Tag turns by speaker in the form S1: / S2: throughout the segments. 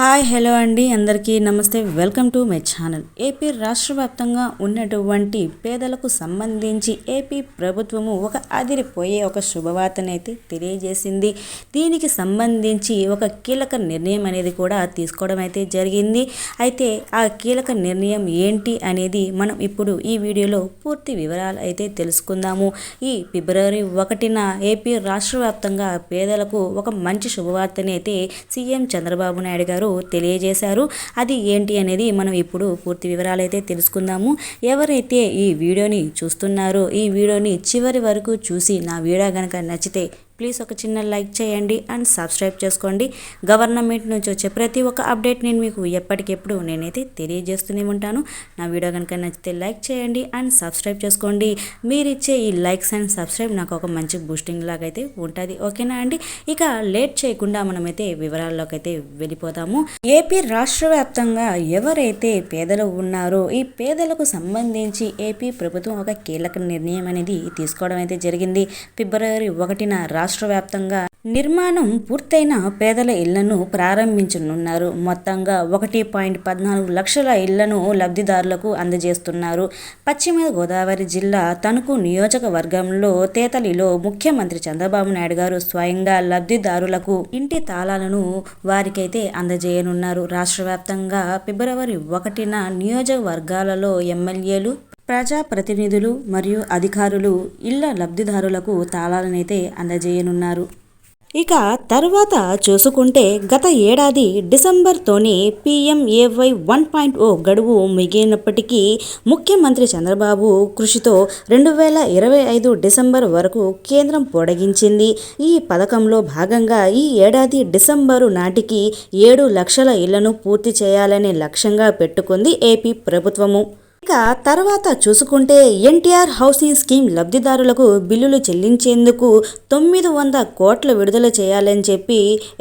S1: Hi hello అండి. అందరికీ నమస్తే. Welcome to my channel. AP రాష్ట్ర వ్యాప్తంగా ఉన్నటువంటి పేదలకు సంబంధించి ఏపీ ప్రభుత్వము ఒక అదిరిపోయే ఒక శుభవార్తనైతే తెలియజేసింది. దీనికి సంబంధించి ఒక కీలక నిర్ణయం అనేది కూడా తీసుకోవడం అయితే జరిగింది. అయితే ఆ కీలక నిర్ణయం ఏంటి అనేది మనం ఇప్పుడు ఈ వీడియోలో పూర్తి వివరాలు అయితే తెలుసుకుందాము. ఈ ఫిబ్రవరి ఒకటిన ఏపీ రాష్ట్ర వ్యాప్తంగా పేదలకు ఒక మంచి శుభవార్తని అయితే సీఎం చంద్రబాబు నాయుడు గారు తెలియజేశారు. అది ఏంటి అనేది మనం ఇప్పుడు పూర్తి వివరాలు అయితే తెలుసుకుందాము. ఎవరైతే ఈ వీడియోని చూస్తున్నారో ఈ వీడియోని చివరి వరకు చూసి నా వీడియో కనుక నచ్చితే ప్లీజ్ ఒక చిన్న లైక్ చేయండి అండ్ సబ్స్క్రైబ్ చేసుకోండి. గవర్నమెంట్ నుంచి వచ్చే ప్రతి ఒక్క అప్డేట్ నేను మీకు ఎప్పటికెప్పుడు నేనైతే తెలియజేస్తూనే ఉంటాను. నా వీడియో కనుక నచ్చితే లైక్ చేయండి అండ్ సబ్స్క్రైబ్ చేసుకోండి. మీరు ఇచ్చే ఈ లైక్స్ అండ్ సబ్స్క్రైబ్ నాకు ఒక మంచి బూస్టింగ్ లాగా అయితే ఉంటుంది. ఓకేనా అండి? ఇక లేట్ చేయకుండా మనమైతే వివరాల్లోకి అయితే వెళ్ళిపోతాము. ఏపీ రాష్ట్ర వ్యాప్తంగా ఎవరైతే పేదలు ఉన్నారో ఈ పేదలకు సంబంధించి ఏపీ ప్రభుత్వం ఒక కీలక నిర్ణయం అనేది తీసుకోవడం అయితే జరిగింది. ఫిబ్రవరి ఒకటిన రాష్ట్ర రాష్ట్ర వ్యాప్తంగా నిర్మాణం పూర్తయిన పేదల ఇళ్ళను ప్రారంభించనున్నారు. మొత్తంగా ఒకటి పాయింట్ పద్నాలుగు లక్షల ఇళ్ళను లబ్ధిదారులకు అందజేస్తున్నారు. పశ్చిమ గోదావరి జిల్లా తణుకు నియోజకవర్గంలో తేతలిలో ముఖ్యమంత్రి చంద్రబాబు నాయుడు గారు స్వయంగా లబ్ధిదారులకు ఇంటి తాళాలను వారికైతే అందజేయనున్నారు. రాష్ట్ర వ్యాప్తంగా ఫిబ్రవరి ఒకటిన నియోజకవర్గాలలో ఎమ్మెల్యేలు ప్రజాప్రతినిధులు మరియు అధికారులు ఇళ్ళ లబ్ధిదారులకు తాళాలనైతే అందజేయనున్నారు. ఇక తర్వాత చూసుకుంటే గత ఏడాది డిసెంబర్తోనే పీఎంఏవై వన్ పాయింట్ ఓ గడువు మిగిలినప్పటికీ ముఖ్యమంత్రి చంద్రబాబు కృషితో రెండు వేల ఇరవై ఐదు డిసెంబర్ వరకు కేంద్రం పొడిగించింది. ఈ పథకంలో భాగంగా ఈ ఏడాది డిసెంబరు నాటికి ఏడు లక్షల ఇళ్ళను పూర్తి చేయాలనే లక్ష్యంగా పెట్టుకుంది ఏపీ ప్రభుత్వము. ఇక తర్వాత చూసుకుంటే ఎన్టీఆర్ హౌసింగ్ స్కీమ్ లబ్ధిదారులకు బిల్లులు చెల్లించేందుకు తొమ్మిది వంద కోట్ల విడుదల చేయాలని చెప్పి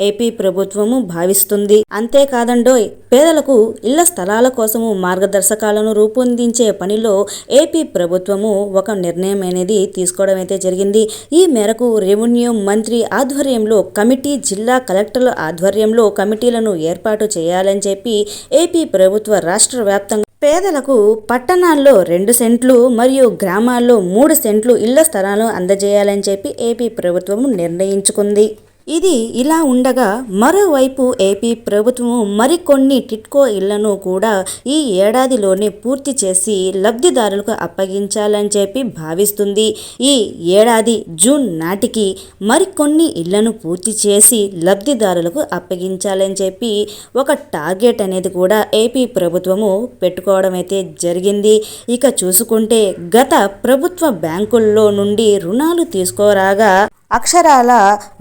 S1: ఏపీ ప్రభుత్వము భావిస్తుంది. అంతేకాదండోయ్ పేదలకు ఇళ్ళ స్థలాల కోసము మార్గదర్శకాలను రూపొందించే పనిలో ఏపీ ప్రభుత్వము ఒక నిర్ణయం అనేది తీసుకోవడం అయితే జరిగింది. ఈ మేరకు రెవెన్యూ మంత్రి ఆధ్వర్యంలో కమిటీ జిల్లా కలెక్టర్ల ఆధ్వర్యంలో కమిటీలను ఏర్పాటు చేయాలని చెప్పి ఏపీ ప్రభుత్వ రాష్ట్ర వ్యాప్తంగా పేదలకు పట్టణాల్లో రెండు సెంట్లు మరియు గ్రామాల్లో మూడు సెంట్లు ఇళ్ళ స్థలాలు అందజేయాలని చెప్పి ఏపీ ప్రభుత్వం నిర్ణయించుకుంది. ఇది ఇలా ఉండగా మరోవైపు ఏపీ ప్రభుత్వం మరికొన్ని టిట్కో ఇళ్ళను కూడా ఈ ఏడాదిలోనే పూర్తి చేసి లబ్ధిదారులకు అప్పగించాలని చెప్పి భావిస్తుంది. ఈ ఏడాది జూన్ నాటికి మరికొన్ని ఇళ్ళను పూర్తి చేసి లబ్ధిదారులకు అప్పగించాలని చెప్పి ఒక టార్గెట్ అనేది కూడా ఏపీ ప్రభుత్వము పెట్టుకోవడం అయితే జరిగింది. ఇక చూసుకుంటే గత ప్రభుత్వ బ్యాంకుల్లో నుండి రుణాలు తీసుకోరాగా అక్షరాల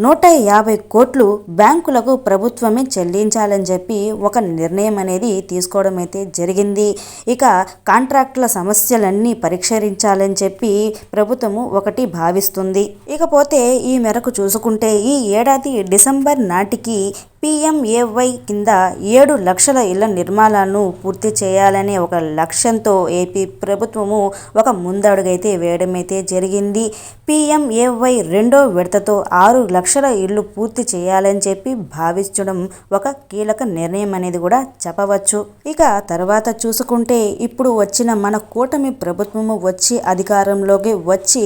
S1: నూట యాభై కోట్లు బ్యాంకులకు ప్రభుత్వమే చెల్లించాలని చెప్పి ఒక నిర్ణయం అనేది తీసుకోవడం అయితే జరిగింది. ఇక కాంట్రాక్టుల సమస్యలన్నీ పరిష్కరించాలని చెప్పి ప్రభుత్వము ఒకటి భావిస్తుంది. ఇకపోతే ఈ మేరకు చూసుకుంటే ఈ ఏడాది డిసెంబర్ నాటికి పీఎంఏవై కింద ఏడు లక్షల ఇళ్ళ నిర్మాణాలను పూర్తి చేయాలనే ఒక లక్ష్యంతో ఏపీ ప్రభుత్వము ఒక ముందడుగైతే వేయడమైతే జరిగింది. పీఎంఏవై రెండో విడతతో ఆరు లక్షల ఇళ్ళు పూర్తి చేయాలని చెప్పి భావించడం ఒక కీలక నిర్ణయం అనేది కూడా చెప్పవచ్చు. ఇక తర్వాత చూసుకుంటే ఇప్పుడు వచ్చిన మన కూటమి ప్రభుత్వము వచ్చి అధికారంలోకి వచ్చి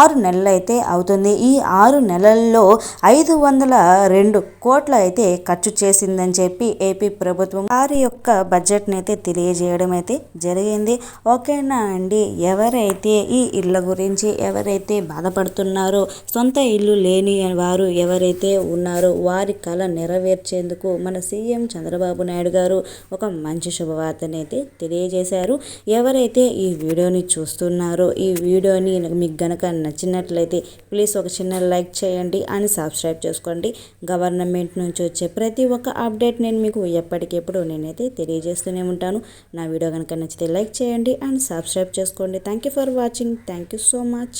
S1: ఆరు నెలలు అయితే అవుతుంది. ఈ ఆరు నెలల్లో ఐదు వందల రెండు కోట్ల అయితే ఖర్చు చేసిందని చెప్పి ఏపీ ప్రభుత్వం వారి యొక్క బడ్జెట్ని అయితే తెలియజేయడం అయితే జరిగింది. ఓకేనా అండి? ఎవరైతే ఈ ఇళ్ళ గురించి ఎవరైతే బాధపడుతున్నారో సొంత ఇల్లు లేని వారు ఎవరైతే ఉన్నారో వారి కళ నెరవేర్చేందుకు మన సీఎం చంద్రబాబు నాయుడు గారు ఒక మంచి శుభవార్తని అయితే తెలియజేశారు. ఎవరైతే ఈ వీడియోని చూస్తున్నారో ఈ వీడియోని మీకు గనక నచ్చినట్లయితే ప్లీజ్ ఒక చిన్న లైక్ చేయండి. అని సబ్స్క్రైబ్ చేసుకోండి. గవర్నమెంట్ నుంచి వచ్చే వచ్చే ప్రతి ఒక్క అప్డేట్ నేను మీకు ఎప్పటికెప్పుడు నేనైతే తెలియజేస్తూనే ఉంటాను. నా వీడియో కనుక నచ్చితే లైక్ చేయండి అండ్ సబ్స్క్రైబ్ చేసుకోండి. Thank you for watching thank you so much